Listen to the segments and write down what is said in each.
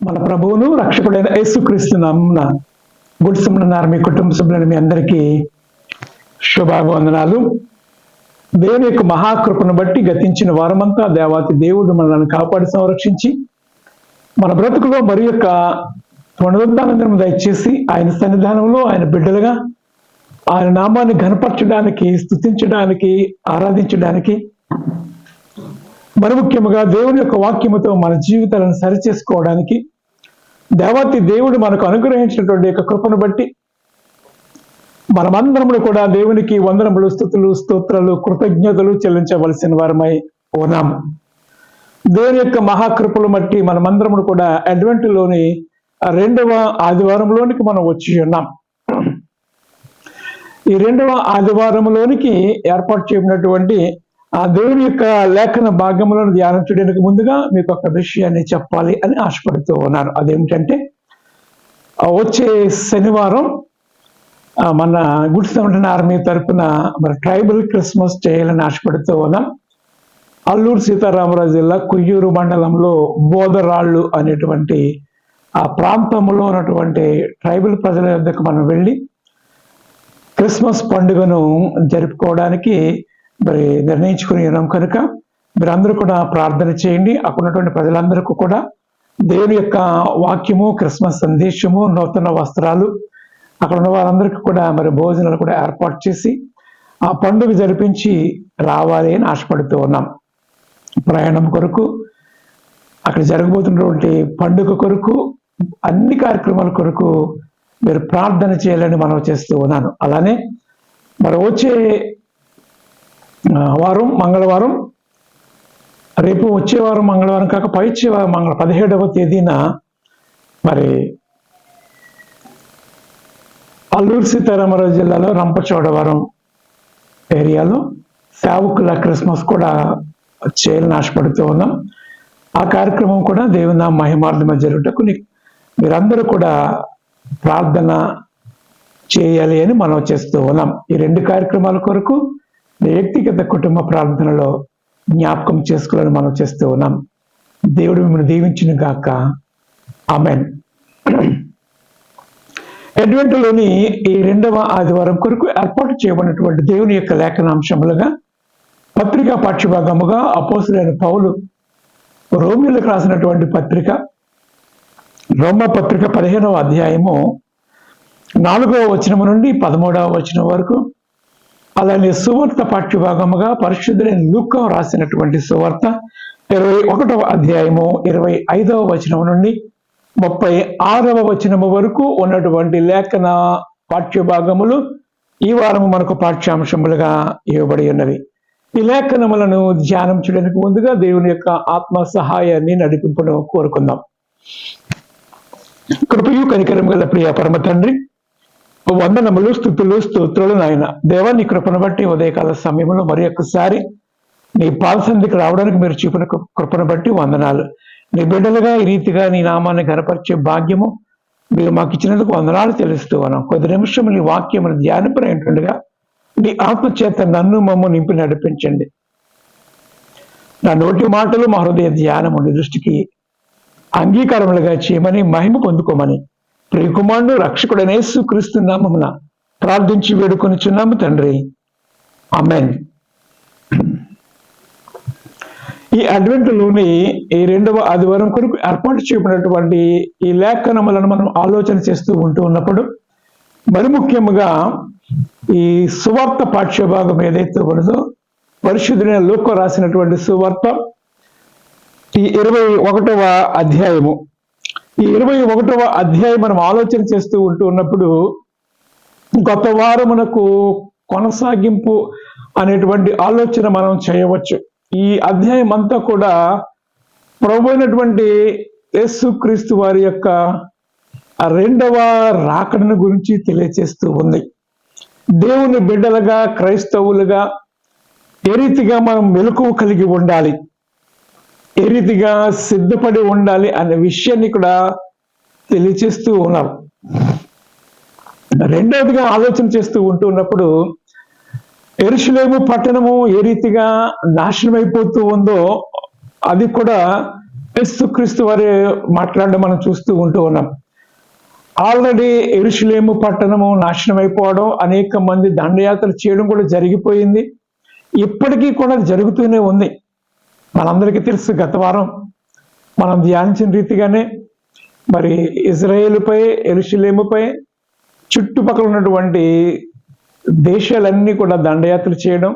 మన ప్రభువును రక్షకుడైన యేసుక్రీస్తు నామమున గుడ్ మీ కుటుంబ సభ్యులను మీ అందరికీ శుభాభివందనాలు. దేవుని యొక్క మహాకృపను బట్టి గతించిన వారమంతా దేవాతి దేవుడు మనల్ని కాపాడి సంరక్షించి మన బ్రతుకులో మరి యొక్క పునరుద్ధానందం దయచేసి ఆయన సన్నిధానంలో ఆయన బిడ్డలుగా ఆయన నామాన్ని ఘనపరచడానికి స్థుతించడానికి ఆరాధించడానికి మరి ముఖ్యముగా దేవుని యొక్క వాక్యముతో మన జీవితాలను సరిచేసుకోవడానికి దేవతి దేవుడు మనకు అనుగ్రహించినటువంటి యొక్క కృపను బట్టి మనమందరము కూడా దేవునికి వందనములు స్థుతులు స్తోత్రాలు కృతజ్ఞతలు చెల్లించవలసిన వారమై ఉన్నాము. దేవుని యొక్క మహాకృపలు బట్టి మనమందరము కూడా అడ్వెంట్లోని రెండవ ఆదివారంలోనికి మనం వచ్చి ఉన్నాం. ఈ రెండవ ఆదివారంలోనికి ఏర్పాటు చేయనటువంటి ఆ దేవుని యొక్క లేఖన భాగంలో ధ్యానం చేయడానికి ముందుగా మీకు ఒక విషయాన్ని చెప్పాలి అని ఆశపడుతూ ఉన్నాను. అదేమిటంటే వచ్చే శనివారం మన గుడ్ సెవెంటీన్ ఆర్మీ తరపున మరి ట్రైబల్ క్రిస్మస్ చేయాలని ఆశపడుతూ ఉన్నాం. అల్లూరు సీతారామరాజు జిల్లా కుయ్యూరు మండలంలో బోధరాళ్ళు అనేటువంటి ఆ ప్రాంతంలో ఉన్నటువంటి ట్రైబల్ ప్రజల వద్దకు మనం వెళ్ళి క్రిస్మస్ పండుగను జరుపుకోవడానికి మరి నిర్ణయించుకుని ఉన్నాం కనుక మీరందరూ కూడా ప్రార్థన చేయండి. అక్కడ ఉన్నటువంటి ప్రజలందరికీ కూడా దేవుని యొక్క వాక్యము క్రిస్మస్ సందేశము నూతన వస్త్రాలు అక్కడ ఉన్న వారందరికీ కూడా మరి భోజనాలు కూడా ఏర్పాటు చేసి ఆ పండుగ జరిపించి రావాలి అని ఆశపడుతూ ఉన్నాం. ప్రయాణం కొరకు అక్కడ జరగబోతున్నటువంటి పండుగ కొరకు అన్ని కార్యక్రమాల కొరకు మీరు ప్రార్థన చేయాలని మనం చేస్తూ ఉన్నాను. అలానే మరి వచ్చే వారం మంగళవారం రేపు వచ్చే వారం మంగళవారం కాక పైచ్చే వారం మంగళ పదిహేడవ తేదీన మరి అల్లూరు సీతారామరాజు జిల్లాలో రంపచోడవరం ఏరియాలో సేవకుల క్రిస్మస్ కూడా చేయాలని ఆశపడుతూ ఉన్నాం. ఆ కార్యక్రమం కూడా దేవుని మహిమార్థమ జరుగుటకు మీరందరూ కూడా ప్రార్థన చేయాలి అని మనం చేస్తూ ఉన్నాం. ఈ రెండు కార్యక్రమాల కొరకు వ్యక్తిగత కుటుంబ ప్రార్థనలో జ్ఞాపకం చేసుకోవాలని మనం చేస్తూ ఉన్నాం. దేవుడు మిమ్మల్ని దీవించిన గాక. ఆమెన్. అడ్వెంట్లోని ఈ రెండవ ఆదివారం కొరకు ఏర్పాటు చేయబడినటువంటి దేవుని యొక్క లేఖనాంశములుగా పత్రికా పాఠ్యభాగముగా అపోసులైన పౌలు రోమిలకు రాసినటువంటి పత్రిక రోమ పత్రిక పదిహేనవ అధ్యాయము నాలుగవ వచనము నుండి పదమూడవ వచనం వరకు అలానే సువార్త పాఠ్యభాగముగా పరిశుద్ధులైన లూకం రాసినటువంటి సువార్త ఇరవై ఒకటవ అధ్యాయము ఇరవై ఐదవ వచనం నుండి ముప్పై ఆరవ వచనము వరకు ఉన్నటువంటి లేఖన పాఠ్యభాగములు ఈ వారము మనకు పాఠ్యాంశములుగా ఇవ్వబడి ఉన్నవి. ఈ లేఖనములను ధ్యానం చేయడానికి ముందుగా దేవుని యొక్క ఆత్మ సహాయాన్ని నడిపింపును కోరుకుందాం. కృపయు కనికరం గల ప్రియ పరమ తండ్రి వందనములు స్థుతులు స్తోత్రులు నాయన. దేవా నీ కృపను బట్టి ఉదయకాల సమయంలో మరి ఒక్కసారి నీ పాలసందికి రావడానికి మీరు చూపిన కృపను బట్టి వందనాలు. నీ బిడ్డలుగా ఈ రీతిగా నీ నామాన్ని గనపరిచే భాగ్యము మీరు మాకు ఇచ్చినందుకు వందనాలు తెలుస్తూ ఉన్నాం. కొద్ది నిమిషం నీ వాక్యమును ధ్యానపరైనట్టుగా నీ ఆత్మచేత నన్ను మమ్మ నింపి నడిపించండి. నా నోటి మాటలు మా హృదయ ధ్యానము దృష్టికి అంగీకారములుగా చేయమని మహిమ పొందుకోమని ప్రియకుమారుడు రక్షకుడనే యేసుక్రీస్తు నామమున ప్రార్థించి వేడుకొనిచున్నాము తండ్రి. అమెన్ ఈ అడ్వెంట్లోని ఈ రెండవ ఆదివారం కొరకు ఏర్పాటు చేయబడినటువంటి ఈ లేఖనములను మనం ఆలోచన చేస్తూ ఉంటూ ఉన్నప్పుడు మరి ముఖ్యముగా ఈ సువార్త పాఠ్యభాగం ఏదైతే ఉన్నదో పరిశుద్ధుడైన లోక రాసినటువంటి సువార్త ఈ ఇరవై ఒకటవ అధ్యాయము. ఈ ఇరవై ఒకటవ అధ్యాయం మనం ఆలోచన చేస్తూ ఉంటూ ఉన్నప్పుడు గత వారమునకు కొనసాగింపు అనేటువంటి ఆలోచన మనం చేయవచ్చు. ఈ అధ్యాయం అంతా కూడా ప్రభు అయినటువంటి యేసుక్రీస్తు వారి యొక్క రెండవ రాకడను గురించి తెలియచేస్తూ ఉంది. దేవుని బిడ్డలుగా క్రైస్తవులుగా ఏ రీతిగా మనం మెలకువ కలిగి ఉండాలి? ఏ రీతిగా సిద్ధపడి ఉండాలి అనే విషయాన్ని కూడా తెలియచేస్తూ ఉన్నారు రెండవదిగా ఆలోచన చేస్తూ ఉంటూ ఉన్నప్పుడు ఎరుషులేము పట్టణము ఏ రీతిగా నాశనం అయిపోతూ ఉందో అది కూడా యేసుక్రీస్తు వారి మాట్లాడడం మనం చూస్తూ ఉంటూ ఉన్నాం. ఆల్రెడీ ఎరుషులేము పట్టణము నాశనం అయిపోవడం అనేక మంది దండయాత్ర చేయడం కూడా జరిగిపోయింది. ఇప్పటికీ కూడా జరుగుతూనే ఉంది. మనందరికీ తెలుసు గత వారం మనం ధ్యానించిన రీతిగానే మరి ఇజ్రాయేల్పై ఎరుషులేముపై చుట్టుపక్కల ఉన్నటువంటి దేశాలన్నీ కూడా దండయాత్ర చేయడం.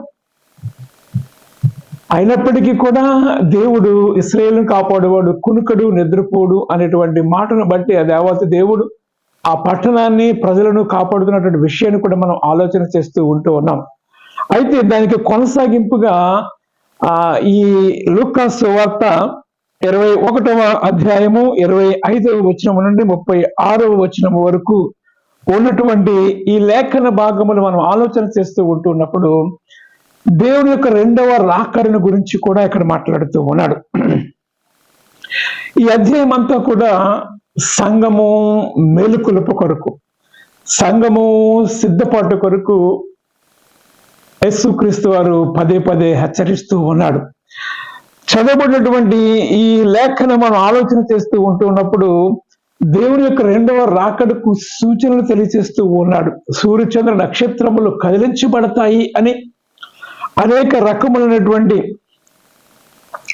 అయినప్పటికీ కూడా దేవుడు ఇస్రాయేల్ను కాపాడేవాడు కునుకడు నిద్రపోడు అనేటువంటి మాటను బట్టి ఆ దేవత దేవుడు ఆ పట్టణాన్ని ప్రజలను కాపాడుతున్నటువంటి విషయాన్ని కూడా మనం ఆలోచన చేస్తూ ఉంటూ ఉన్నాం. అయితే దానికి కొనసాగింపుగా ఈ లూకాస్ వార్త ఇరవై ఒకటవ అధ్యాయము ఇరవై ఐదవ వచనము నుండి ముప్పై ఆరవ వచనము వరకు ఉన్నటువంటి ఈ లేఖన భాగములు మనం ఆలోచన చేస్తూ ఉంటున్నప్పుడు దేవుని యొక్క రెండవ రాకడను గురించి కూడా ఇక్కడ మాట్లాడుతూ ఉన్నాడు. ఈ అధ్యాయం అంతా కూడా సంఘము మేలుకొలుపు కొరకు సంఘము సిద్ధపాటు కొరకు యేసుక్రీస్తు వారు పదే పదే హెచ్చరిస్తూ ఉన్నాడు. చదవబడినటువంటి ఈ లేఖను మనం ఆలోచన చేస్తూ ఉంటున్నప్పుడు దేవుని యొక్క రెండవ రాకడకు సూచనలు తెలియజేస్తూ ఉన్నాడు. సూర్యచంద్ర నక్షత్రములు కదిలించబడతాయి అని అనేక రకములైనటువంటి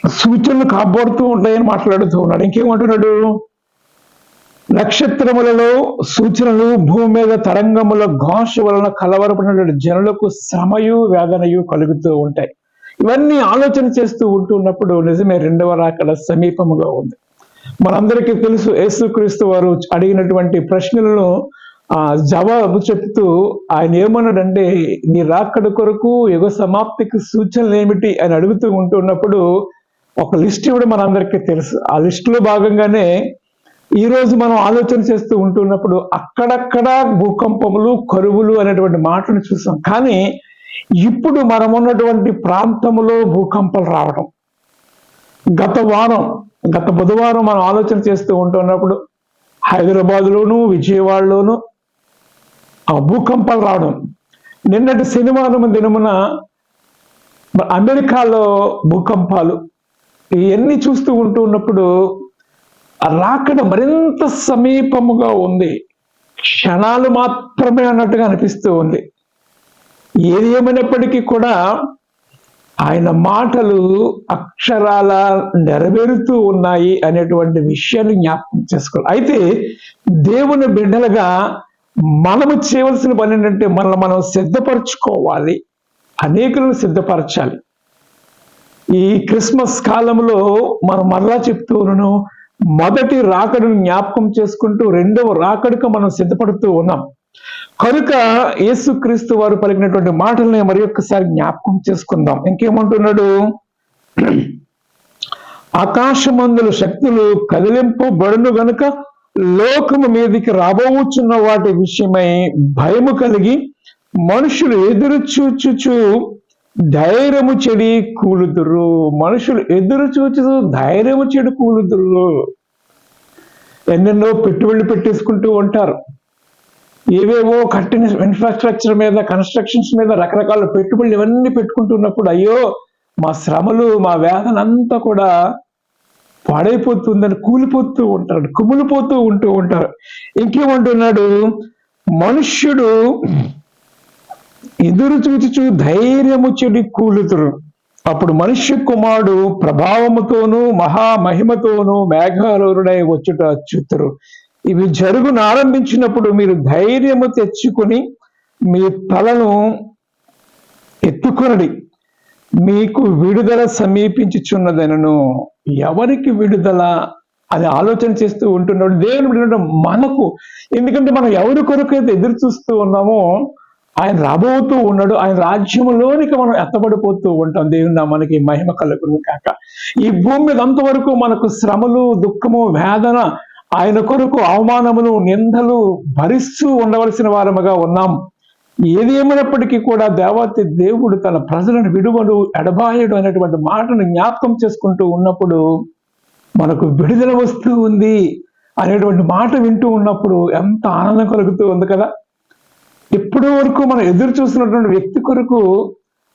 సూచనలు కాపాడుతూ ఉంటాయని మాట్లాడుతూ ఉన్నాడు. ఇంకేమంటున్నాడు? నక్షత్రములలో సూచనలు భూమి మీద తరంగముల ఘాష వలన కలవరపడినటువంటి జనులకు శ్రమయు వేదనయు కలుగుతూ ఉంటాయి. ఇవన్నీ ఆలోచన చేస్తూ ఉంటున్నప్పుడు నిజమే రెండవ రాకడ సమీపముగా ఉంది. మనందరికీ తెలుసు యేసుక్రీస్తు వారు అడిగినటువంటి ప్రశ్నలను ఆ జవాబు చెప్తూ ఆయన ఏమన్నాడంటే నీ రాకడ కొరకు యుగ సమాప్తికి సూచనలు ఏమిటి? అని అడుగుతూ ఉంటున్నప్పుడు ఒక లిస్ట్ ఇవ్వడం మనందరికీ తెలుసు. ఆ లిస్టులో భాగంగానే ఈరోజు మనం ఆలోచన చేస్తూ ఉంటున్నప్పుడు అక్కడక్కడ భూకంపములు కరువులు అనేటువంటి మాటను చూసాం. కానీ ఇప్పుడు మనం ఉన్నటువంటి ప్రాంతంలో భూకంపాలు రావడం. గత వారం గత బుధవారం మనం ఆలోచన చేస్తూ ఉంటున్నప్పుడు హైదరాబాద్లోను విజయవాడలోను ఆ భూకంపాలు రావడం. నిన్నటి శనివారం దినమున అమెరికాలో భూకంపాలు. ఇవన్నీ చూస్తూ ఉంటూ ఉన్నప్పుడు రాకడ మరింత సమీపముగా ఉంది. క్షణాలు మాత్రమే అన్నట్టుగా అనిపిస్తూ ఉంది. ఏది ఏమైనప్పటికీ కూడా ఆయన మాటలు అక్షరాల నెరవేరుతూ ఉన్నాయి అనేటువంటి విషయాన్ని జ్ఞాపకం చేసుకోవాలి. అయితే దేవుని బిడ్డలుగా మనము చేయవలసిన పని ఏంటంటే మనల్ని మనం సిద్ధపరచుకోవాలి. అనేకులను సిద్ధపరచాలి. ఈ క్రిస్మస్ కాలంలో మనం మరలా చెప్తూను మొదటి రాకడను జ్ఞాపకం చేసుకుంటూ రెండవ రాకడకు మనం సిద్ధపడుతూ ఉన్నాం. కనుక యేసుక్రీస్తు వారు పలికినటువంటి మాటల్ని మరి ఒక్కసారి జ్ఞాపకం చేసుకుందాం. ఇంకేమంటున్నాడు? ఆకాశమందుల శక్తులు కదిలింపబడును గనుక లోకము మీదికి రాబోచున్న వాటి విషయమై భయము కలిగి మనుషులు ఎదురు చూచుచూ ధైర్యము చెడి కూలుదురు మనుషులు ఎదురు చూచు ధైర్యము చెడు కూలుదురు ఎన్నెన్నో పెట్టుబడులు పెట్టేసుకుంటూ ఉంటారు. ఏవేవో కట్టిన ఇన్ఫ్రాస్ట్రక్చర్ మీద కన్స్ట్రక్షన్స్ మీద రకరకాల పెట్టుబడులు ఇవన్నీ పెట్టుకుంటున్నప్పుడు అయ్యో మా శ్రమలు మా వేదన అంతా కూడా పాడైపోతుందని కూలిపోతూ ఉంటారు. కుమిలిపోతూ ఉంటూ ఉంటారు. ఇంకేమంటున్నాడు? మనుష్యుడు ఎదురు చూచుచు ధైర్యము చెడి కూలుతురు. అప్పుడు మనుష్య కుమారుడు ప్రభావముతోనూ మహామహిమతోనూ మేఘారూరుడై వచ్చుట అచ్చుతురు ఇవి జరుగును ఆరంభించినప్పుడు మీరు ధైర్యము తెచ్చుకొని మీ తలను ఎత్తుకొనడి. మీకు విడుదల సమీపించుచున్నదనను. ఎవరికి విడుదల? అది ఆలోచన చేస్తూ ఉంటున్నాడు. దేవుని మనకు ఎందుకంటే మనం ఎవరి కొరకు అయితే ఎదురు చూస్తూ ఉన్నామో ఆయన రాబోతూ ఉన్నాడు. ఆయన రాజ్యములోనికి మనం ఎత్తబడిపోతూ ఉంటాం. దేవుని మనకి మహిమ కలుగును కాక ఈ భూమి మీద అంతవరకు మనకు శ్రమలు దుఃఖము వేదన ఆయన కొరకు అవమానములు నిందలు భరిస్తూ ఉండవలసిన వారముగా ఉన్నాం. ఏది ఏమైనప్పటికీ కూడా దేవతి దేవుడు తన ప్రజలను విడువడు ఎడబాయడు అనేటువంటి మాటను జ్ఞాపకం చేసుకుంటూ ఉన్నప్పుడు మనకు విడుదల వస్తూ ఉంది అనేటువంటి మాట వింటూ ఉన్నప్పుడు ఎంత ఆనందం కలుగుతూ ఉంది కదా. ఎప్పటి వరకు మనం ఎదురు చూస్తున్నటువంటి వ్యక్తి కొరకు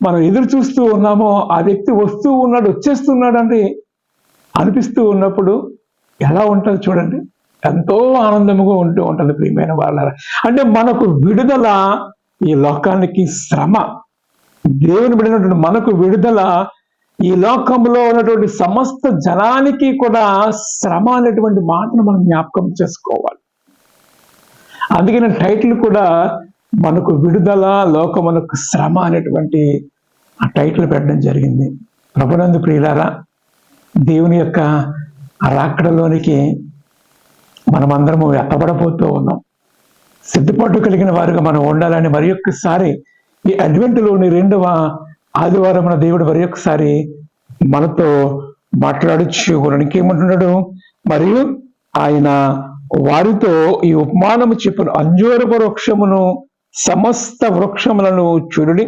మనం ఎదురు చూస్తూ ఉన్నామో ఆ వ్యక్తి వస్తూ ఉన్నాడు వచ్చేస్తున్నాడు అని అనిపిస్తూ ఉన్నప్పుడు ఎలా ఉంటుంది చూడండి. ఎంతో ఆనందముగా ఉంటూ ఉంటుంది ప్రియమైన వాళ్ళ అంటే మనకు విడుదల ఈ లోకానికి శ్రమ. దేవుని బిడినటువంటి మనకు విడుదల ఈ లోకంలో ఉన్నటువంటి సమస్త జనానికి కూడా శ్రమ అనేటువంటి మాటను మనం జ్ఞాపకం చేసుకోవాలి. అందుకని టైటిల్ కూడా మనకు విడుదల లోకమునకు శ్రమ అనేటువంటి ఆ టైటిల్ పెట్టడం జరిగింది. ప్రభునందు ప్రియులారా దేవుని యొక్క ఆ రాకడలోనికి మనమందరము ఎత్తబడబోతూ ఉన్నాం. సిద్ధపాటు కలిగిన వారుగా మనం ఉండాలని మరి ఒక్కసారి ఈ అడ్వెంట్లోని రెండవ ఆదివారం దేవుడు మరి ఒక్కసారి మనతో మాట్లాడచ్చు ఇంకేమంటున్నాడు మరియు ఆయన వారితో ఈ ఉపమానము చెప్పును అంజూర వృక్షమును సమస్త వృక్షములను చూడుడి.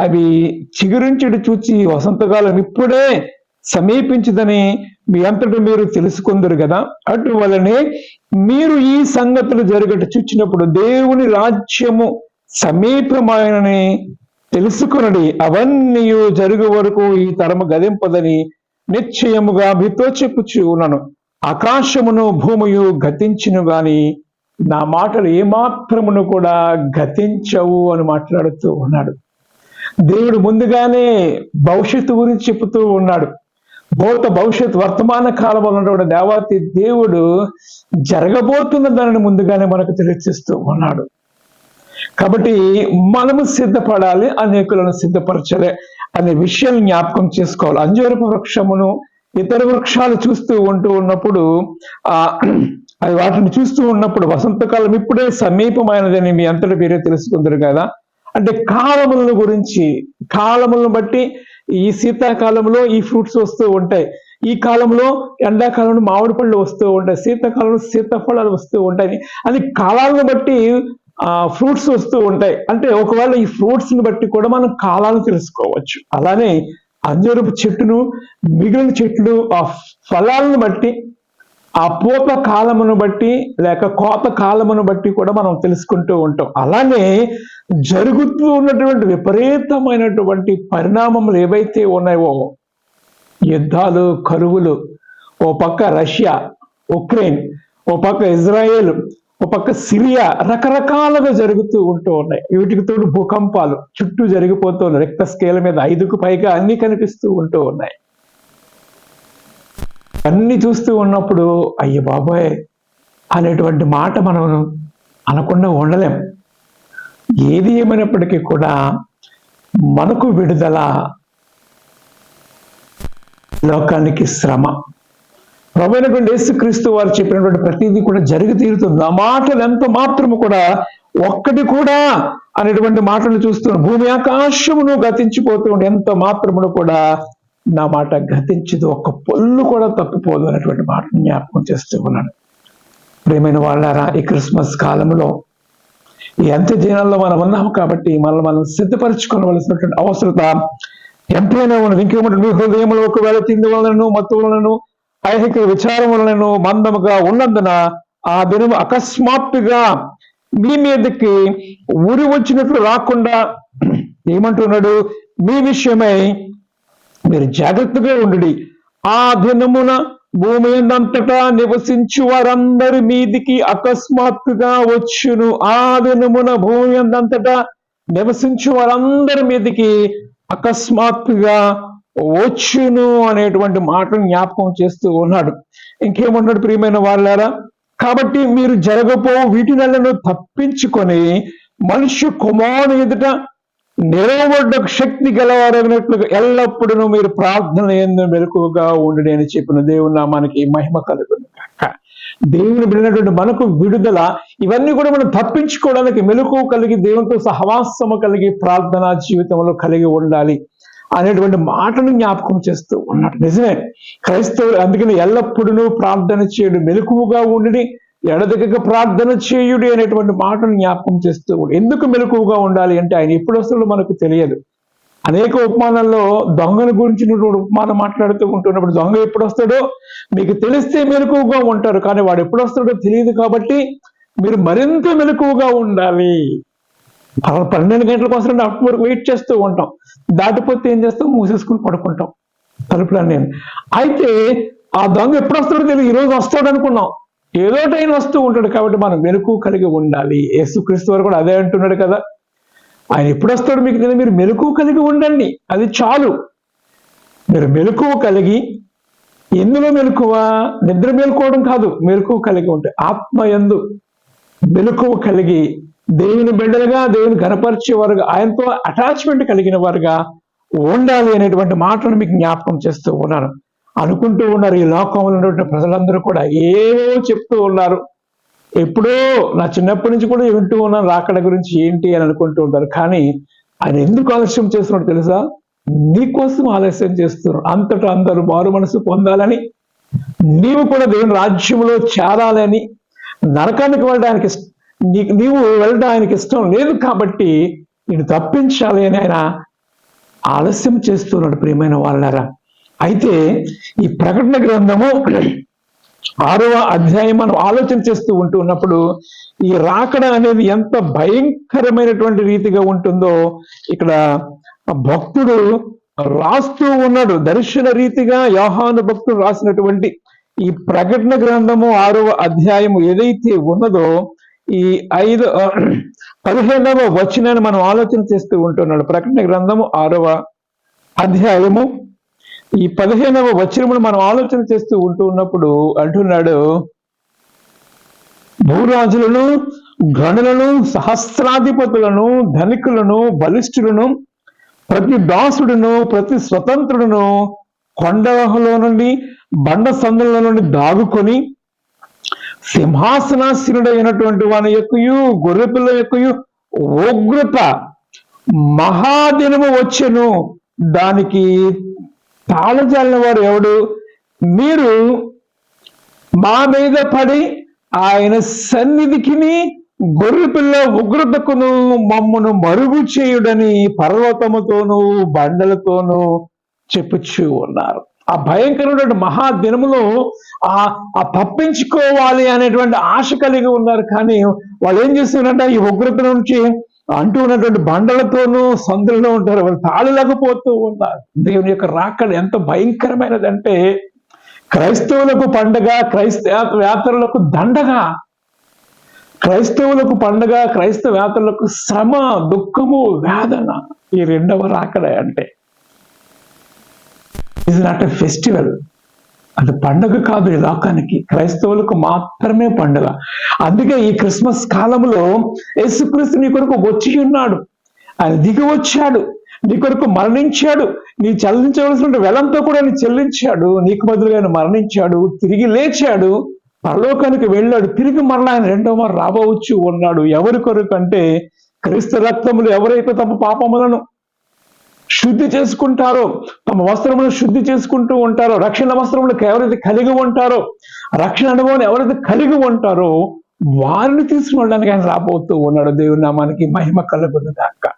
అవి చిగురించుడు చూచి వసంతకాలం ఇప్పుడే సమీపించదని మీ అంతటి మీరు తెలుసుకుందరు కదా అటు వలనే మీరు ఈ సంగతులు జరగట చూచినప్పుడు దేవుని రాజ్యము సమీపమైనని తెలుసుకునడి. అవన్నీ జరుగు వరకు ఈ తరము గదింపదని నిశ్చయముగా మీతో చెప్పుచు ఉన్నాను ఆకాశమును భూమియు గతించును గాని నా మాటలు ఏమాత్రమును కూడా గతించవు అని మాట్లాడుతూ ఉన్నాడు. దేవుడు ముందుగానే భవిష్యత్తు గురించి చెబుతూ ఉన్నాడు. భూత భవిష్యత్ వర్తమాన కాలంలో ఉన్నటువంటి దేవాతి దేవుడు జరగబోతున్న దానిని ముందుగానే మనకు తెలియచేస్తూ ఉన్నాడు. కాబట్టి మనము సిద్ధపడాలి అనేకులను సిద్ధపరచాలి అనే విషయం జ్ఞాపకం చేసుకోవాలి. అంజూరపు వృక్షమును ఇతర వృక్షాలు చూస్తూ ఉంటూ ఉన్నప్పుడు ఆ అది వాటిని చూస్తూ ఉన్నప్పుడు వసంతకాలం ఇప్పుడే సమీపమైనదని మీ అంతటి పేరే తెలుసుకుందరు కదా. అంటే కాలములను గురించి కాలములను బట్టి ఈ శీతాకాలంలో ఈ ఫ్రూట్స్ వస్తూ ఉంటాయి. ఈ కాలంలో ఎండాకాలంలో మామిడి పళ్ళు వస్తూ ఉంటాయి. శీతాకాలంలో సీతాఫలాలు వస్తూ ఉంటాయి. అది కాలాలను బట్టి ఆ ఫ్రూట్స్ వస్తూ ఉంటాయి. అంటే ఒకవేళ ఈ ఫ్రూట్స్ని బట్టి కూడా మనం కాలాలు తెలుసుకోవచ్చు. అలానే అంజరపు చెట్టును మిగిలిన చెట్లు ఆ ఫలాలను బట్టి ఆ పూత కాలమును బట్టి లేక కోత కాలమును బట్టి కూడా మనం తెలుసుకుంటూ ఉంటాం. అలానే జరుగుతూ ఉన్నటువంటి విపరీతమైనటువంటి పరిణామములు ఏవైతే ఉన్నాయో యుద్ధాలు కరువులు ఓ పక్క రష్యా ఉక్రెయిన్ ఓ పక్క ఇజ్రాయేల్ ఓ పక్క సిరియా రకరకాలుగా జరుగుతూ ఉంటూ ఉన్నాయి. వీటికి తోడు భూకంపాలు చుట్టూ జరిగిపోతూ ఉన్నాయి. రక్త స్కేల్ మీద ఐదుకు పైగా అన్ని కనిపిస్తూ ఉంటూ ఉన్నాయి. అన్ని చూస్తూ ఉన్నప్పుడు అయ్య బాబాయ్! అనేటువంటి మాట మనం అనకుండా ఉండలేం. ఏది ఏమైనప్పటికీ కూడా మనకు విడుదల లోకానికి శ్రమ. ప్రభుత్వ యేసుక్రీస్తు వారు చెప్పినటువంటి ప్రతిదీ కూడా జరిగి తీరుతుంది. ఆ మాటలు ఎంత మాత్రము కూడా ఒక్కటి కూడా అనేటువంటి మాటలు చూస్తూ భూమి ఆకాశమును గతించిపోతూ ఉండే ఎంత మాత్రమును కూడా నా మాట గతించదు ఒక్క పొల్లు కూడా తప్పిపోదు అనేటువంటి మాటను జ్ఞాపకం చేస్తూ ఉన్నాను ప్రేమైన వాళ్ళారా ఈ క్రిస్మస్ కాలంలో ఈ అంత్య దినాల్లో మనం ఉన్నాము కాబట్టి మనల్ని మనం సిద్ధపరచుకోవలసినటువంటి అవసరత ఎంతైనా ఉన్నది ఇంకేమంటే మీ హృదయంలో ఒకవేళ తిండి వలనను మత్తు వలనను ఐహిక విచారములను వలనను మందముగా ఉన్నందున ఆ దినం అకస్మాత్తుగా మీ మీదకి ఉరి వచ్చినట్లు రాకుండా ఏమంటున్నాడు? మీ విషయమై మీరు జాగ్రత్తగా ఉండు ఆ దినమున భూమి అంతటా నివసించు వారందరి మీదికి అకస్మాత్తుగా వచ్చును. ఆ దినమున భూమి అంతటా నివసించు వారందరి మీదికి అకస్మాత్తుగా వచ్చును అనేటువంటి మాటను జ్ఞాపకం చేస్తూ ఉన్నాడు. ఇంకేమన్నాడు ప్రియమైన వాళ్ళారా? కాబట్టి మీరు జరగపో వీటినెలను తప్పించుకొని మనుష్య కుమారుని ఎదుట నిలవబడ్డ శక్తి గలవారగినట్లుగా ఎల్లప్పుడూ మీరు ప్రార్థన ఎందు మెలకుగా ఉండి అని చెప్పిన దేవుని నామానికి మహిమ కలుగును దేవుని బిడినటువంటి మనకు విడుదల ఇవన్నీ కూడా మనం తప్పించుకోవడానికి మెలకు కలిగి దేవునితో సహవాసము కలిగి ప్రార్థన జీవితంలో కలిగి ఉండాలి అనేటువంటి మాటను జ్ఞాపకం చేస్తూ ఉన్నాడు నిజమే క్రైస్తవులు అందుకని ఎల్లప్పుడూ ప్రార్థన చేయడు మెలకువగా ఉండి ఎడదగక ప్రార్థన చేయుడి అనేటువంటి మాటను జ్ఞాపకం చేస్తూ ఎందుకు మెలకువగా ఉండాలి అంటే ఆయన ఎప్పుడు వస్తాడో మనకు తెలియదు. అనేక ఉపమానాల్లో దొంగల గురించి ఉపమానం మాట్లాడుతూ ఉంటున్నప్పుడు దొంగ ఎప్పుడు వస్తాడో మీకు తెలిస్తే మెలకువగా ఉంటారు. కానీ వాడు ఎప్పుడు వస్తాడో తెలియదు కాబట్టి మీరు మరింత మెలకువగా ఉండాలి. పన్నెండు గంటలకు వస్తుంటే అప్పటి వరకు వెయిట్ చేస్తూ ఉంటాం. దాటిపోతే ఏం చేస్తాం? మూసేసుకుని పడుకుంటాం. తలుపులన్నీ. అయితే ఆ దొంగ ఎప్పుడు వస్తాడో తెలియదు. ఈరోజు వస్తాడు అనుకున్నాం ఏదో టైం వస్తూ ఉంటాడు కాబట్టి మనం మెలకు కలిగి ఉండాలి. యేసుక్రీస్తు వారు కూడా అదే అంటున్నాడు కదా. ఆయన ఎప్పుడు వస్తాడు మీకు తెలియదు? మీరు మెలకు కలిగి ఉండండి. అది చాలు. మీరు మెలకువ కలిగి ఎందులో మెలకువ? నిద్ర మేలుకోవడం కాదు. మెలకువ కలిగి ఉంటే ఆత్మ ఎందు మెలకువ కలిగి దేవుని బిడ్డలుగా దేవుని గనపరిచే వారుగా ఆయనతో అటాచ్మెంట్ కలిగిన వారుగా ఉండాలి అనేటువంటి మాటను మీకు జ్ఞాపకం చేస్తూ ఉన్నాను. అనుకుంటూ ఉన్నారు ఈ లోకంలో ఉన్నటువంటి ప్రజలందరూ కూడా. ఏవో చెప్తూ ఉన్నారు. ఎప్పుడో నా చిన్నప్పటి నుంచి కూడా వింటూ ఉన్నాను రాకడ గురించి ఏంటి అని అనుకుంటూ ఉంటారు. కానీ ఆయన ఎందుకు ఆలస్యం చేస్తున్నాడు తెలుసా? నీకోసం ఆలస్యం చేస్తున్నారు. అంతటా అందరూ మారు మనసు పొందాలని నీవు కూడా దేవుని రాజ్యంలో చేరాలని నరకానికి వెళ్ళడానికి నీవు వెళ్ళడం ఆయనకి ఇష్టం లేదు కాబట్టి నేను తప్పించాలి అని ఆయన ఆలస్యం చేస్తున్నాడు ప్రియమైన వాళ్ళారా అయితే ఈ ప్రకటన గ్రంథము ఆరవ అధ్యాయం మనం ఆలోచన చేస్తూ ఉంటూ ఉన్నప్పుడు ఈ రాకడ అనేది ఎంత భయంకరమైనటువంటి రీతిగా ఉంటుందో ఇక్కడ భక్తుడు రాస్తూ ఉన్నాడు. దర్శన రీతిగా యోహాను భక్తుడు రాసినటువంటి ఈ ప్రకటన గ్రంథము ఆరవ అధ్యాయము ఏదైతే ఉన్నదో ఈ ఐదు పదిహేనవ వచనాన్ని మనం ఆలోచన చేస్తూ ఉంటున్నాడు. ప్రకటన గ్రంథము ఆరవ అధ్యాయము ఈ పదిహేనవ వచ్చినప్పుడు మనం ఆలోచన చేస్తూ ఉంటూ ఉన్నప్పుడు అంటున్నాడు భూరాజులను గణులను సహస్రాధిపతులను ధనికులను బలిష్ఠులను ప్రతి దాసుడును ప్రతి స్వతంత్రుడును కొండలో నుండి బండ సందుల నుండి దాగుకొని సింహాసనాశీనుడైనటువంటి వాని యొక్కయు గొర్రెపిల్ల యొక్కయు ఉగ్రత మహాదినము వచ్చెను. దానికి తాళజాలిన వాడు ఎవడు? మీరు మా మీద పడి ఆయన సన్నిధికిని గొర్రెపిల్ల ఉగ్రతకును మమ్మను మరుగు చేయుడని పర్వతముతోనూ బండలతోనూ చెప్పుచ్చు ఉన్నారు. ఆ భయంకరమైన మహా దినములో ఆ ఆ తప్పించుకోవాలి అనేటువంటి ఆశ కలిగి ఉన్నారు. కానీ వాళ్ళు ఏం చేస్తున్నారంటే ఈ ఉగ్రత నుంచి అంటూ ఉన్నటువంటి బండలతోనూ సందులలో ఉంటారు. వాళ్ళు తాళలేకపోతూ ఉన్నారు. దేవుని యొక్క రాకడ ఎంత భయంకరమైనదంటే క్రైస్తవులకు పండగ క్రైస్తవ యాత్రలకు దండగా క్రైస్తవులకు పండగ క్రైస్తవ యాత్రలకు శ్రమ దుఃఖము వేదన ఈ రెండవ రాకడ అంటే. ఇది నాట్ ఎ ఫెస్టివల్ అది పండగ కాదు ఈ లోకానికి. క్రైస్తవులకు మాత్రమే పండుగ. అందుకే ఈ క్రిస్మస్ కాలంలో యేసుక్రీస్తు నీ కొరకు వచ్చి ఉన్నాడు. ఆయన దిగి వచ్చాడు. నీ కొరకు మరణించాడు. నీ చెల్లించవలసిన వెలంతో కూడా నీ చెల్లించాడు. నీకు బదులుగా ఆయన మరణించాడు. తిరిగి లేచాడు. పరలోకానికి వెళ్ళాడు. తిరిగి మరలా ఆయన రెండో మారు రాబోవచ్చు ఉన్నాడు ఎవరి కొరకు అంటే క్రీస్తు రక్తములు ఎవరైతే తమ పాపములను శుద్ధి చేసుకుంటారో తమ వస్త్రములు శుద్ధి చేసుకుంటూ ఉంటారో రక్షణ వస్త్రములకు ఎవరైతే కలిగి ఉంటారో రక్షణ అనుభవం ఎవరైతే కలిగి ఉంటారో వారిని తీసుకువెళ్ళడానికి ఆయన రాబోతూ ఉన్నాడు. దేవుని నామానికి మహిమ కలుగుతుంది దాకా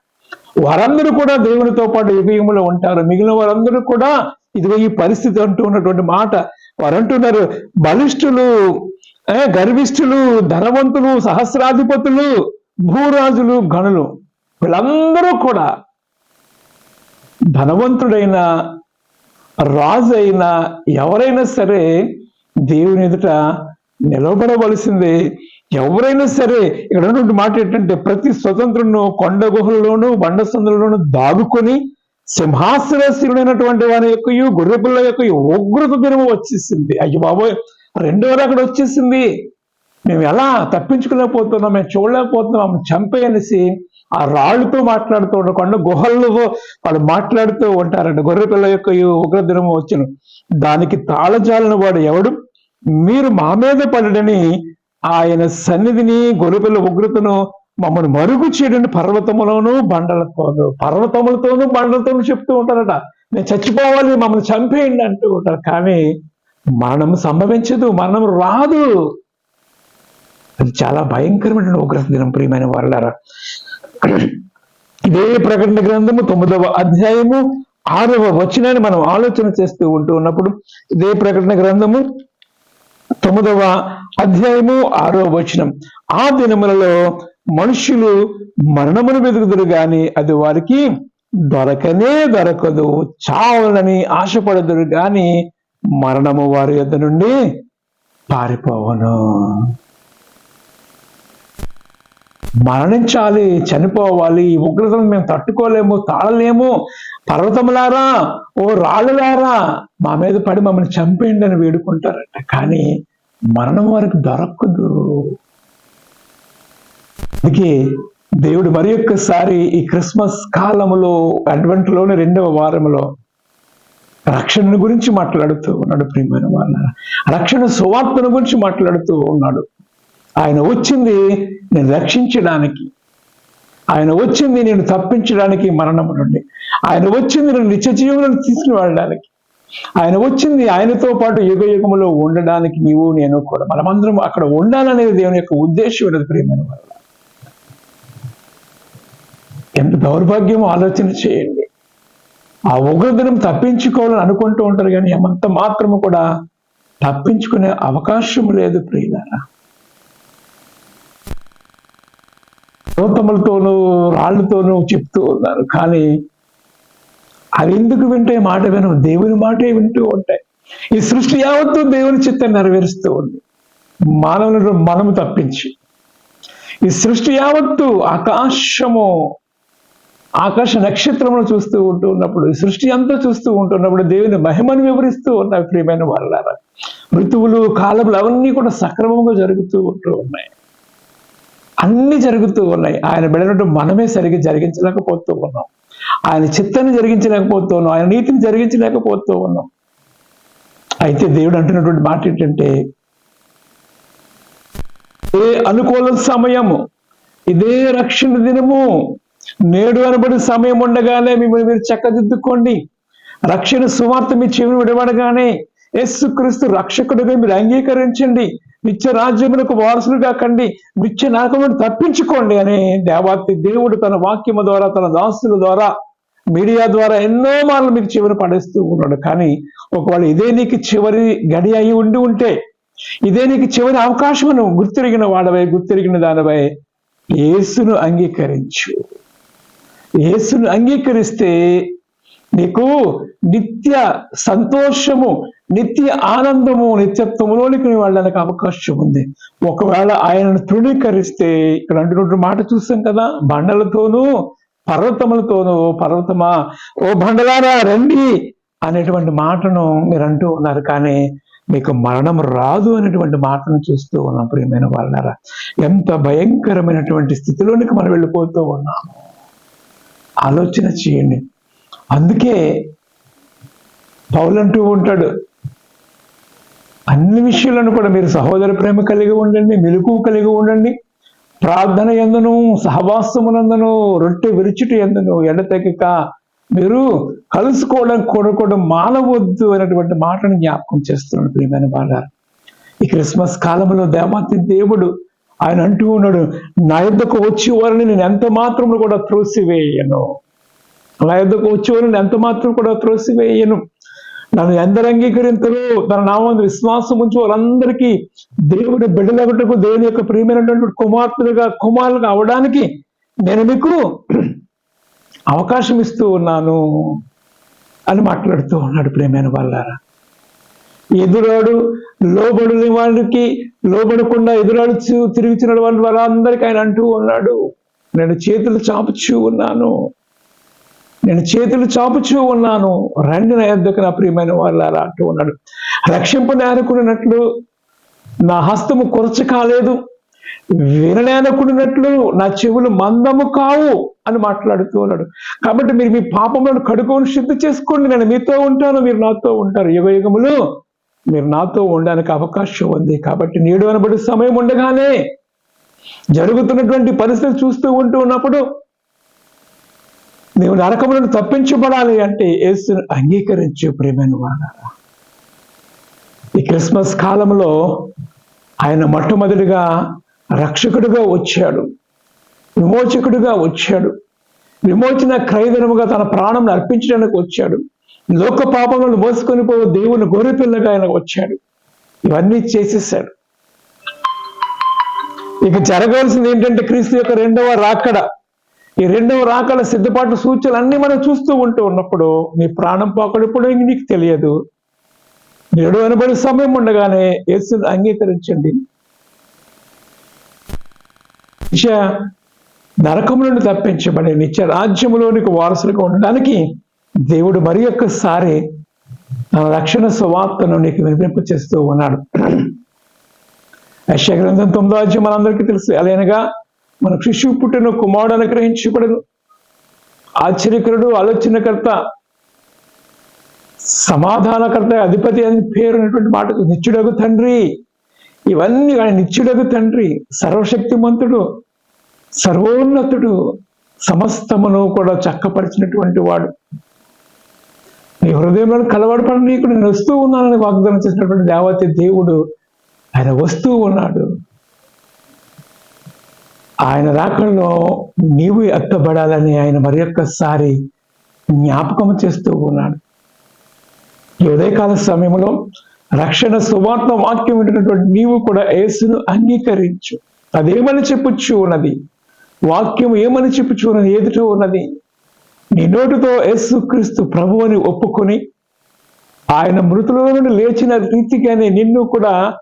వారందరూ కూడా దేవునితో పాటు యుగయుగంలో ఉంటారు. మిగిలిన వారందరూ కూడా ఇదిగో ఈ పరిస్థితి అంటూ ఉన్నటువంటి మాట వారు అంటున్నారు బలిష్ఠులు గర్విష్ఠులు ధనవంతులు సహస్రాధిపతులు భూరాజులు గనులు వీళ్ళందరూ కూడా ధనవంతుడైన రాజు అయినా ఎవరైనా సరే దేవుని ఎదుట నిలబడవలసిందే. ఎవరైనా సరే ఇక్కడ ఉన్నటువంటి మాట ఏంటంటే ప్రతి స్వతంత్రును కొండ గుహలలోను బండ సందులలోను దాగుకొని సింహాసనశీలుడైనటువంటి వాని యొక్క గొర్రెపిల్ల యొక్క ఉగ్రత దినము వచ్చేసింది. అయ్యో బాబోయ్ రెండో అక్కడ వచ్చేసింది. మేము ఎలా తప్పించుకోలేకపోతున్నాం మేము చూడలేకపోతున్నాం చంపేయనేసి ఆ రాళ్ళతో మాట్లాడుతూ ఉండకుండా గుహల్లో వాళ్ళు మాట్లాడుతూ ఉంటారంట. గొర్రె పిల్ల యొక్క ఈ ఉగ్రదినము వచ్చును దానికి తాళజాలని వాడు ఎవడు? మీరు మా మీద పడడని ఆయన సన్నిధిని గొర్రెపిల్ల ఉగ్రతను మమ్మల్ని మరుగు చేయడండి పర్వతములోను బండలతోను పర్వతములతోనూ బండలతోనూ చెప్తూ ఉంటారట. నేను చచ్చిపోవాలి మమ్మల్ని చంపేయండి అంటూ ఉంటారు. కానీ మరణం సంభవించదు మరణం రాదు. అది చాలా భయంకరమైన ఉగ్రత దినం ప్రియమైన వాళ్ళారా ఇదే ప్రకటన గ్రంథము తొమ్మిదవ అధ్యాయము ఆరవ వచనాన్ని మనం ఆలోచన చేస్తూ ఉంటూ ఉన్నప్పుడు ఇదే ప్రకటన గ్రంథము తొమ్మిదవ అధ్యాయము ఆరవ వచనం. ఆ దినములలో మనుషులు మరణమును వెతుకుదురు గాని అది వారికి దొరకనే దొరకదు చావులని ఆశపడదురు గాని మరణము వారి యొద్ నుండి పారిపోవను. మరణించాలి చనిపోవాలి ఈ ఉగ్రతను మేము తట్టుకోలేము తాళలేము. పర్వతములారా ఓ రాళ్ళులారా మా మీద పడి మమ్మల్ని చంపేయండి అని వేడుకుంటారట. కానీ మరణం వారికి దొరకదు. అందుకే దేవుడు మరి ఒక్కసారి ఈ క్రిస్మస్ కాలంలో అడ్వెంట్లోని రెండవ వారములో రక్షణ గురించి మాట్లాడుతూ ఉన్నాడు ప్రియమైన వాళ్ళ. రక్షణ సువార్తను గురించి మాట్లాడుతూ ఉన్నాడు. ఆయన వచ్చింది నేను రక్షించడానికి. ఆయన వచ్చింది నేను తప్పించడానికి మరణము నుండి. ఆయన వచ్చింది నేను నిత్య జీవనం తీసుకుని వెళ్ళడానికి ఆయన వచ్చింది ఆయనతో పాటు యుగ యుగములో ఉండడానికి నీవు నేను కూడా. మనమందరం అక్కడ ఉండాలనేది దేవుని యొక్క ఉద్దేశం అనేది ప్రేమైన వల్ల ఎంత దౌర్భాగ్యమో ఆలోచన చేయండి. ఆ ఉగ్రదనం తప్పించుకోవాలని అనుకుంటూ ఉంటారు కానీ ఏమంత మాత్రము కూడా తప్పించుకునే అవకాశం లేదు ప్రియులారా. గౌతములతోనూ రాళ్ళతోనూ చెప్తూ ఉన్నారు. కానీ అవి ఎందుకు వింటే మాట విను దేవుని మాటే వింటూ ఉంటాయి. ఈ సృష్టి యావత్తు దేవుని చిత్తం నెరవేరుస్తూ ఉంది. మానవులను మనము తప్పించి. ఈ సృష్టి యావత్తు ఆకాశము ఆకాశ నక్షత్రమును చూస్తూ ఉంటూ ఉన్నప్పుడు ఈ సృష్టి అంతా చూస్తూ ఉంటున్నప్పుడు దేవుని మహిమను వివరిస్తూ ఉన్నాయి ప్రియమైన వాళ్ళారా ఋతువులు కాలములు అవన్నీ కూడా సక్రమంగా జరుగుతూ ఉంటూ ఉన్నాయి. అన్ని జరుగుతూ ఉన్నాయి. ఆయన బిడనట్టు మనమే సరిగ్గా జరిగించలేకపోతూ ఉన్నాం. ఆయన చిత్తాన్ని జరిగించలేకపోతూ ఉన్నాం ఆయన నీతిని జరిగించలేకపోతూ ఉన్నాం. అయితే దేవుడు అంటున్నటువంటి మాట ఏంటంటే ఏ అనుకూల సమయము ఇదే రక్షణ దినము నేడు అనబడి సమయం ఉండగానే మిమ్మల్ని మీరు చక్కదిద్దుకోండి. రక్షణ సువార్త మీ చెవిని విడబడగానే యేసు క్రీస్తు రక్షకుడిగా మీరు అంగీకరించండి. నిత్య రాజ్యములకు వారసులుగా కండి. నిత్య నరకమును తప్పించుకోండి అని దేవాతి దేవుడు తన వాక్యము ద్వారా తన దాసుల ద్వారా మీడియా ద్వారా ఎన్నో మార్లు మీకు చివరి పడేస్తూ ఉన్నాడు. కానీ ఒకవేళ ఇదే నీకు చివరి గడి అయి ఉండి ఉంటే ఇదే నీకు చివరి అవకాశమును గుర్తిరిగిన వాడవై గుర్తిరిగిన దానివై యేసును అంగీకరించు. యేసును అంగీకరిస్తే నీకు నిత్య సంతోషము నిత్య ఆనందము నిత్యత్వంలోనికి వెళ్ళడానికి అవకాశం ఉంది. ఒకవేళ ఆయనను తృణీకరిస్తే ఇక్కడ అంటున్నటువంటి మాట చూస్తాం కదా బండలతోనూ పర్వతములతోనూ పర్వతమా ఓ బండలారా రండి అనేటువంటి మాటను మీరు అంటూ ఉన్నారు. కానీ మీకు మరణం రాదు అనేటువంటి మాటను చూస్తూ ఉన్నాం ప్రియమైన వాళ్ళారా ఎంత భయంకరమైనటువంటి స్థితిలోనికి మనం వెళ్ళిపోతూ ఉన్నాము. ఆలోచన చేయండి. అందుకే పౌలంటూ ఉంటాడు అన్ని విషయాలను కూడా మీరు సహోదర ప్రేమ కలిగి ఉండండి మెలకు కలిగి ఉండండి. ప్రార్థన ఎందును సహవాసమునందును రొట్టె విరుచుట ఎందును ఎడతెగక మీరు కలుసుకోవడం కొనుక్కోవడం మానవద్దు అనేటువంటి మాటను జ్ఞాపకం చేస్తున్నాడు ప్రియమైన బాగారు ఈ క్రిస్మస్ కాలంలో దేవాతి దేవుడు ఆయన అంటూ ఉన్నాడు నా యుద్ధకు వచ్చేవారిని నేను ఎంత మాత్రం కూడా త్రోసివేయను. నా యుద్ధకు వచ్చేవారిని ఎంత మాత్రం కూడా త్రోసివేయను. నన్ను ఎందరు అంగీకరించరు తన నామం విశ్వాసం ఉంచి వాళ్ళందరికీ దేవుడి బిడ్డలగటకు దేవుని యొక్క ప్రియమైనటువంటి కుమార్తెలుగా కుమారులుగా అవడానికి నేను మీకు అవకాశం ఇస్తూ ఉన్నాను అని మాట్లాడుతూ ఉన్నాడు ప్రేమైన వాళ్ళారా. ఎదురాడు లోబడి వారికి లోబడకుండా ఎదురాడు చూ- తిరుగుతున్న వాళ్ళు వాళ్ళందరికీ ఆయన అంటూ ఉన్నాడు. నేను చేతులు చాపుచూ ఉన్నాను. నేను చేతులు చాపుచూ ఉన్నాను. రండి నా ఎందుకు నా ప్రియమైన వాళ్ళారా అంటూ ఉన్నాడు. రక్షింపనేరకుడినట్లు నా హస్తము కొరచ కాలేదు. విననేనకుడినట్లు నా చెవులు మందము కావు అని మాట్లాడుతూ ఉన్నాడు. కాబట్టి మీరు మీ పాపములను కడుక్కొని శుద్ధి చేసుకోండి. నేను మీతో ఉంటాను మీరు నాతో ఉంటారు. యుగ యుగములు మీరు నాతో ఉండడానికి అవకాశం ఉంది. కాబట్టి నేడు అనబడి సమయం ఉండగానే జరుగుతున్నటువంటి పరిస్థితి చూస్తూ ఉంటూ ఉన్నప్పుడు నీవు నరకములను తప్పించబడాలి అంటే యేసును అంగీకరించే ప్రేమను వాడారా ఈ క్రిస్మస్ కాలంలో ఆయన మొట్టమొదటిగా రక్షకుడిగా వచ్చాడు విమోచకుడిగా వచ్చాడు విమోచన క్రైదనముగా తన ప్రాణం అర్పించడానికి వచ్చాడు లోక పాపములను మోసుకొని పోవు దేవుని గొర్రెపిల్లగా ఆయన వచ్చాడు. ఇవన్నీ చేసేసాడు ఇక జరగవలసింది ఏంటంటే క్రీస్తు యొక్క రెండవ రాకడ. ఈ రెండవ రాకల సిద్ధపాటు సూచనలు అన్ని మనం చూస్తూ ఉంటూ ఉన్నప్పుడు నీ ప్రాణం పోకడప్పుడు నీకు తెలియదు. నేడు అనబడి సమయం ఉండగానే యేసును అంగీకరించండి. నిత్య నరకం నుండి తప్పించబడి నిత్య రాజ్యములోనికి వారసులుగా ఉండడానికి దేవుడు మరి ఒక్కసారి తన రక్షణ సువార్తను నీకు వినిపింప చేస్తూ ఉన్నాడు. యశ గ్రంథం తొమ్మిదో అధ్యయం మనందరికీ తెలుసు. అలానగా మన శిశువు పుట్టిన కుమారుడు అనుగ్రహించబడను ఆశ్చర్యకరుడు ఆలోచనకర్త సమాధానకర్త అధిపతి అని పేరు అనేటువంటి మాటకు నిత్యుడగు తండ్రి. ఇవన్నీ ఆయన నిత్యుడగు తండ్రి సర్వశక్తిమంతుడు సర్వోన్నతుడు సమస్తమును కూడా చక్కపరిచినటువంటి వాడు. నీ హృదయంలో కలవడపడి నీకు నేను వస్తూ ఉన్నానని వాగ్దానం చేసినటువంటి దేవతి దేవుడు ఆయన వస్తూ ఉన్నాడు. ఆయన రాకల్లో నీవు ఎత్తబడాలని ఆయన మరి ఒక్కసారి జ్ఞాపకం చేస్తూ ఉన్నాడు. ఈ ఉదయకాల సమయంలో రక్షణ సువార్త వాక్యం వింటున్నటువంటి నీవు కూడా యేసును అంగీకరించు. అదేమని చెప్పుచ్చు ఉన్నది? వాక్యం ఏమని చెప్పుచ్చు ఉన్నది? ఎదుట ఉన్నది? నీ నోటితో యేసు క్రీస్తు ప్రభు అని ఒప్పుకొని ఆయన మృతుల నుండి లేచిన రీతిగానే నిన్ను కూడా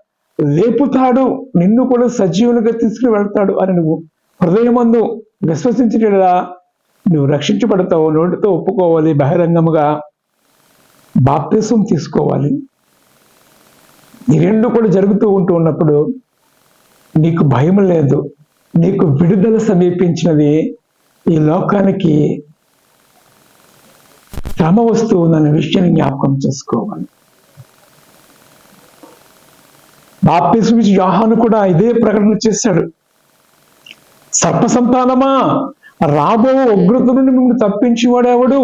లేపుతాడు నిన్ను కూడా సజీవునిగా తీసుకుని వెళ్తాడు అని నువ్వు హృదయమందు విశ్వసించడా నువ్వు రక్షించబడతావు నోటితో ఒప్పుకోవాలి బహిరంగముగా బాప్తిసం తీసుకోవాలి. ఈ రెండు కూడా జరుగుతూ ఉంటూ ఉన్నప్పుడు నీకు భయం లేదు నీకు విడుదల సమీపించినది ఈ లోకానికి శ్రమ వస్తూ ఉందనే విషయాన్ని జ్ఞాపకం చేసుకోవాలి. బాప్తిసం ఇచ్చి యోహాను కూడా ఇదే ప్రకటన చేశాడు. సర్ప సంతానమా రాబో ఉగ్రత నుండి మిమ్మల్ని తప్పించేవాడెవడు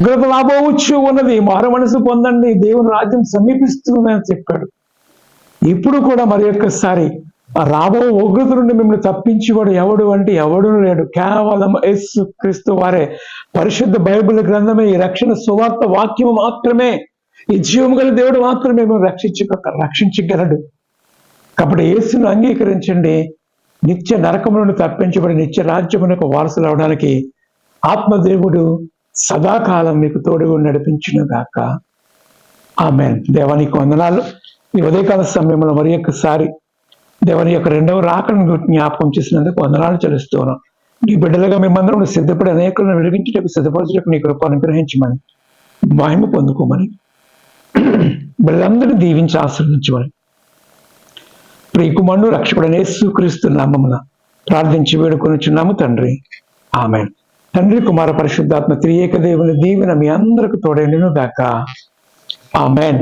ఉగ్రత రాబోవచ్చు ఉన్నది మారు మనసు పొందండి దేవుని రాజ్యం సమీపిస్తుందని చెప్పాడు. ఇప్పుడు కూడా మరి ఒక్కసారి రాబో ఉగ్రత నుండి మిమ్మల్ని తప్పించేవాడు ఎవడు అంటే ఎవడు లేడు. కేవలం యేసు క్రీస్తు వారే. పరిశుద్ధ బైబిల్ గ్రంథమే ఈ రక్షణ సువార్త వాక్యం మాత్రమే. ఈ జీవము గల దేవుడు మాత్రమే మేము రక్షించ రక్షించగలడు. కాబట్టి యేసును అంగీకరించండి. నిత్య నరకములను తప్పించబడి నిత్య రాజ్యమునకు వారసులు అవడానికి ఆత్మదేవుడు సదాకాలం మీకు తోడుగా నడిపించును గాక. ఆమె దేవానికి వందనాలు. ఈ ఉదయకాల సమయంలో మరి ఒక్కసారి దేవుని యొక్క రెండవ రాకను జ్ఞాపకం చేసినందుకు వందనాలు చెల్లిస్తున్నాం. నీ బిడ్డలుగా మేమందరం సిద్ధపడి అనేకులను వెలిగించటకు సిద్ధపరచటకు నీ కృప అనుగ్రహించమని మహిమ పొందుకోమని బిడ్డలందరినీ దీవించి ఆశ్రయించమని ప్రియకుమారుడు రక్షకుడనే యేసుక్రీస్తు నామమున ప్రార్థించి వేడుకొనిచున్నాము తండ్రి. ఆమె తండ్రి కుమార పరిశుద్ధాత్మ త్రియేక దేవుని దీవెన మీ అందరికి తోడైనను దాకా ఆమెన్.